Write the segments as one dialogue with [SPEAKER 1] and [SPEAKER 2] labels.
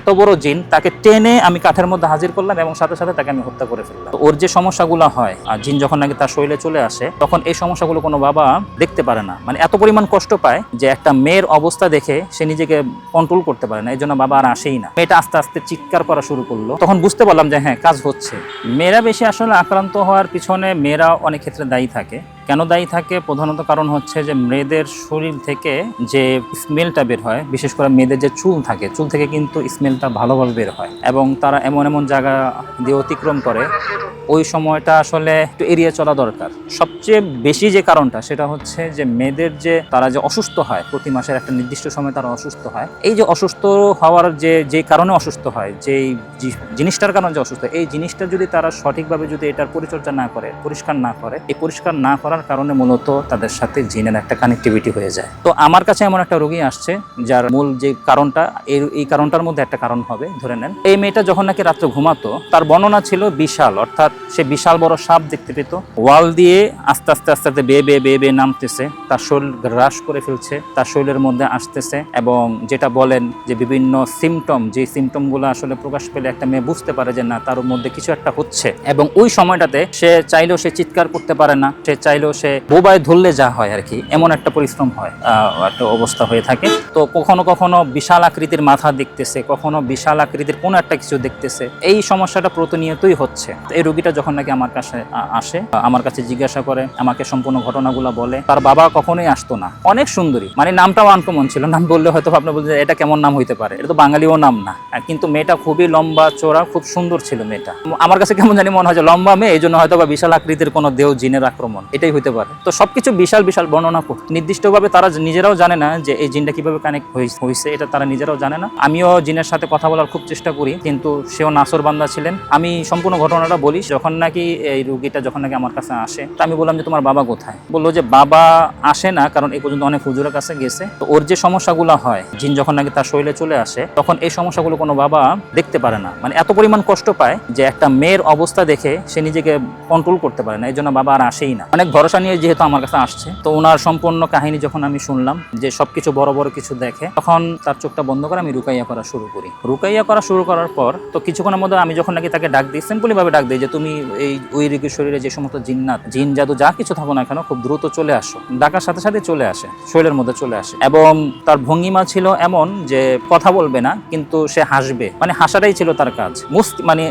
[SPEAKER 1] এত বড় জিন, তাকে টেনে আমি কাঠের মধ্যে হাজির করলাম এবং সাথে সাথে তাকে আমি হত্যা করে ফেললাম। ওর যে সমস্যাগুলো হয়, আর জিন যখন নাকি তার শরীরে চলে আসে, তখন এই সমস্যাগুলো কোনো বাবা দেখতে পারে না। মানে এত পরিমাণ কষ্ট পায় যে একটা মেয়ের অবস্থা দেখে সে নিজেকে কন্ট্রোল করতে পারে না। এই জন্য বাবা আর আসেই না। মেয়েটা আস্তে আস্তে চিৎকার করা শুরু করল। তখন বুঝতে পারলাম যে হ্যাঁ কাজ হচ্ছে। মেয়েরা বেশি আসলে আক্রান্ত হওয়ার পিছনে মেয়েরা অনেক ক্ষেত্রে দায়ী থাকে। কেন দায়ী থাকে? প্রধানত কারণ হচ্ছে যে মেয়েদের শরীর থেকে যে স্মেলটা বের হয়, বিশেষ করে মেয়েদের যে চুল থাকে, চুল থেকে কিন্তু স্মেলটা ভালোভাবে বের হয় এবং তারা এমন এমন জায়গা দিয়ে অতিক্রম করে। ওই সময়টা আসলে একটু এড়িয়ে চলা দরকার। সবচেয়ে বেশি যে কারণটা, সেটা হচ্ছে যে মেয়েদের যে তারা যে অসুস্থ হয়, প্রতি মাসের একটা নির্দিষ্ট সময় তারা অসুস্থ হয়। এই যে অসুস্থ হওয়ার যে যে কারণে অসুস্থ হয়, যেই জিনিসটার কারণে যে অসুস্থ এই জিনিসটা যদি তারা সঠিকভাবে যদি এটার পরিচর্যা না করে, পরিষ্কার না করে, এই পরিষ্কার না করার কারণে মূলত তাদের সাথে জিনের একটা কানেক্টিভিটি হয়ে যায়। তো আমার কাছে এমন একটা রোগী আসছে, যার মূল যে কারণটা এই কারণটার মধ্যে একটা কারণ হবে, ধরে নেন। এই মেয়েটা যখন নাকি রাত্রে ঘুমাতো, তার বর্ণনা ছিল বিশাল, অর্থাৎ সে বিশাল বড় সাপ দেখতে পেত। ওয়াল দিয়ে আস্তে আস্তে আস্তে আস্তে বেয়ে বেয়ে বেয়ে বেয়ে নামতেছে। তার শরীর গ্রাস করে ফেলছে, তার শরীরের মধ্যে আসতেছে এবং যেটা বলেন যে বিভিন্ন সিমটম যে সিমটমগুলো আসলে প্রকাশ পেলে একটা মেয়ে বুঝতে পারে যে না, তার মধ্যে কিছু একটা হচ্ছে। এবং ওই সময়টাতে সে চাইলেও সে চিৎকার করতে পারে না, সে চাইলেও সে বোবায় ধরলে যা হয় আর কি, এমন একটা পরিশ্রম হয় একটা অবস্থা হয়ে থাকে। তো কখনো কখনো বিশাল আকৃতির মাথা দেখতেছে, কখনো বিশাল আকৃতির কোনো একটা কিছু দেখতেছে। এই সমস্যাটা প্রতিনিয়তই হচ্ছে। এই রোগীটা যখন নাকি আমার কাছে আসে, আমার কাছে জিজ্ঞাসা করে, আমাকে সম্পূর্ণ ঘটনাগুলো বলে। তার বাবা কখনোই আসতো না। অনেক সুন্দরী। মানে নামটাও আনকমন ছিল। নাম বললে হয়তো আপনি বলতে এটা কেমন নাম হইতে পারে? এটা তো বাঙালিও নাম না। কিন্তু মেয়েটা খুবই লম্বা চোরা খুব সুন্দর ছিল মেয়েটা। আমার কাছে কেমন জানি মনে হয় যে লম্বা মেয়ে এই জন্য হয়তো বা বিশাল আকৃতির কোনো দেহ জিনের আক্রমণ। এটাই হইতে পারে। তো সবকিছু বিশাল বিশাল বর্ণনা নির্দিষ্টভাবে তারা নিজেরাও জানে না যে এই জিনটা কীভাবে কানেক্ট হয়েছে এটা তারা নিজেরাও জানে না। আমিও জিনের সাথে কথা বলার খুব চেষ্টা করি, কিন্তু সেও নাসর বান্দা ছিলেন। আমি সম্পূর্ণ ঘটনাটা বলি, যখন নাকি এই রুগীটা যখন নাকি আমার কাছে আসে, তো আমি বললাম যে, তোমার বাবা কোথায়? বলল যে, বাবা আসে না, কারণ এই পর্যন্ত অনেক হুজুরের কাছে গেছে। তো ওর যে সমস্যাগুলো হয়, জিন যখন নাকি তার শরীরে চলে আসে, তখন এই সমস্যাগুলো কোনো বাবা দেখতে পারে না। মানে এত পরিমাণ কষ্ট পায় যে একটা মেয়ের অবস্থা দেখে সে নিজেকে কন্ট্রোল করতে পারে না। এই জন্য বাবা আর আসেই না। অনেক ভরসা নিয়ে যেহেতু আমার কাছে আসছে, তো ওনার সম্পূর্ণ কাহিনী যখন আমি শুনলাম, যে সবকিছু বড় বড় কিছু দেখে, তখন তার চোখটা বন্ধ করে আমি রুকাইয়া করা শুরু করি। রুকাইয়া করা শুরু করার পর, তো কিছুক্ষণের মধ্যে আমি যখন নাকি তাকে ডাক দিই সিম্পলি ভাবে ডাক দিই যে, তুমি এই ওই রোগীর শরীরে যে সমস্ত জিন্নাত, জিন, জাদু, যা কিছু থাকো না কেন, খুব দ্রুত চলে আসো। ডাকার সাথে সাথে চলে আসে শরীরের মধ্যে চলে আসে। এবং তার ভঙ্গিমা ছিল এমন যে, কথা বলবে না, কিন্তু সে হাসবে। মানে হাসাটাই ছিল তার কাজ। মুস্কি মানে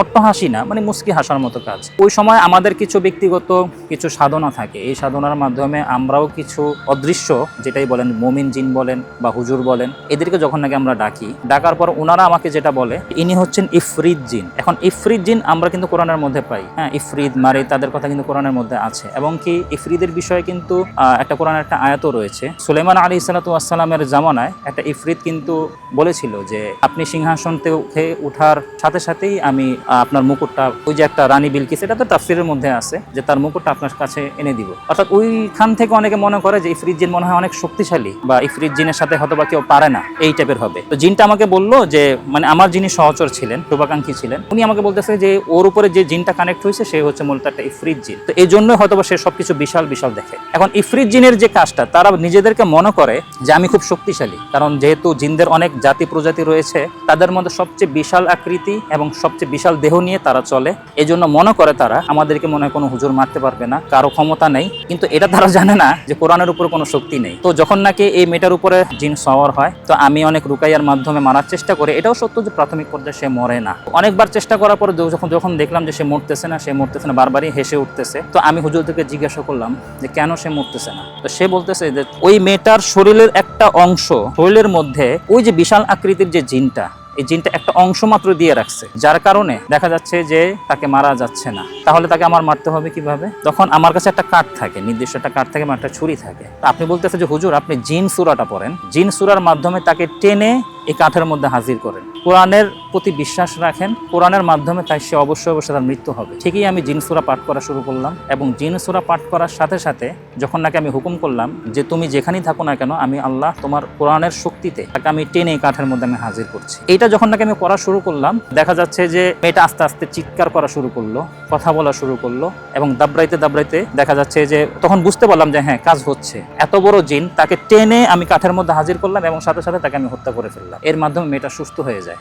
[SPEAKER 1] অট্ট হাসি না মানে মুস্কি হাসার মতো কাজ। ওই সময় আমাদের কিছু ব্যক্তিগত, কিছু সাধনা থাকে। এই সাধনার মাধ্যমে আমরাও কিছু অদৃশ্য, যেটাই বলেন মমিন জিন বলেন বা হুজুর বলেন, এদেরকে যখন নাকি আমরা ডাকি, ডাকার পর ওনারা আমাকে যেটা বলে, ইনি হচ্ছেন ইফরিদ জিন। এখন ইফরিদ জিন আমরা কিন্তু কোরআনের মধ্যে পাই। হ্যাঁ ইফরিদ মারি, তাদের কথা কিন্তু কোরআনের মধ্যে আছে। এবং কি ইফরিদের বিষয়ে কিন্তু একটা কোরআনের একটা আয়াতও রয়েছে। সুলেমান আলী সালাতামের জামানায় একটা ইফরিদ কিন্তু বলেছিল যে, আপনি সিংহাসনতে উঠে উঠার সাথে সাথেই আমি আপনার মুকুটটা, ওই যে একটা রানী বিলকিস, এটা তো তাফসিরের মধ্যে আছে, যে তার মুকুটটা আপনার কাছে এনে দিব। অর্থাৎ ওইখান থেকে অনেকে মনে করে যে ইফরিদ জিন মনে হয় অনেক শক্তিশালী বা ইফরিদ জিনের সাথে হয়তো বা কেউ পারে না, এই টাইপের হবে। তো জিনটা আমাকে বলল যে মানে আমার যিনি সহচর ছিলেন, শুভাকাঙ্ক্ষী ছিলেন, উনি আমাকে বলতেছে যে ওর উপরে যে জিনটা কানেক্ট হয়েছে, সে হচ্ছে মূলত একটা ইফরিদ জিন তো এই জন্য হয়তো সে সবকিছু বিশাল বিশাল দেখে। এখন ইফরিদ জিনের যে কাজটা, তারা নিজেদেরকে মনে করে যে আমি খুব শক্তিশালী, কারণ যেহেতু জিনদের অনেক জাতি প্রজাতি রয়েছে, তাদের মধ্যে সবচেয়ে বিশাল আকৃতি এবং সবচেয়ে বিশাল দেহ নিয়ে তারা চলে। এই জন্য মনে করে তারা, আমাদেরকে মনে হয় কোনো হুজুর মারতে পারবে না, কারও ক্ষমতা নেই, কিন্তু এটা তারা জানে না যে কোরআনের উপরে কোনো শক্তি নেই। তো যখন নাকি এই মেয়েটার উপরে জিন সওয়ার হয়, তো আমি অনেক রুকাইয়ার মাধ্যমে মারার চেষ্টা করে। এটাও সত্য যে প্রাথমিক পর্যায়ে সে মরে না। অনেকবার চেষ্টা করার পর যখন যখন দেখলাম যে সে মরতেছে না, সে মরতেছে না, বারবারই হেসে উঠতেছে। তো আমি হুজুর থেকে জিজ্ঞাসা করলাম যে কেন সে মরতেছে না? তো সে বলতেছে যে ওই মেয়েটার শরীরের একটা অংশ, শরীরের মধ্যে ওই যে বিশাল আকৃতির যে জিনটা এই জিনটা একটা অংশ মাত্র দিয়ে রাখছে। যার কারণে দেখা যাচ্ছে যে তাকে মারা যাচ্ছে না। তাহলে তাকে আমার মারতে হবে কীভাবে? তখন আমার কাছে একটা কাঠ থাকে, নির্দিষ্ট একটা কাঠ থাকে বা একটা ছুরি থাকে। আপনি বলতেছে যে, হুজুর, আপনি জিন সুরাটা পড়েন। জিন সুরার মাধ্যমে তাকে টেনে এই কাঠের মধ্যে হাজির করেন। কোরআনের প্রতি বিশ্বাস রাখেন। কোরআনের মাধ্যমে তাই সে অবশ্যই অবশ্যই তার মৃত্যু হবে। ঠিকই আমি জিন সুরা পাঠ করা শুরু করলাম এবং জিন সুরা পাঠ করার সাথে সাথে যখন নাকি আমি হুকুম করলাম যে তুমি যেখানেই থাকো না কেন, আমি আল্লাহ তোমার কোরআনের শক্তিতে তাকে আমি টেনে কাঠের মধ্যে আমি হাজির করছি। এটা যখন নাকি আমি করা শুরু করলাম, দেখা যাচ্ছে যে মেয়েটা আস্তে আস্তে চিৎকার করা শুরু করল, কথা বলা শুরু করল এবং দাবড়াইতে দাবড়াইতে দেখা যাচ্ছে যে তখন বুঝতে পারলাম যে হ্যাঁ কাজ হচ্ছে। এত বড় জিন তাকে টেনে আমি কাঠের মধ্যে হাজির করলাম এবং সাথে সাথে তাকে আমি হত্যা করে ফেললাম। এর মাধ্যমে মেয়েটা সুস্থ হয়ে যায়।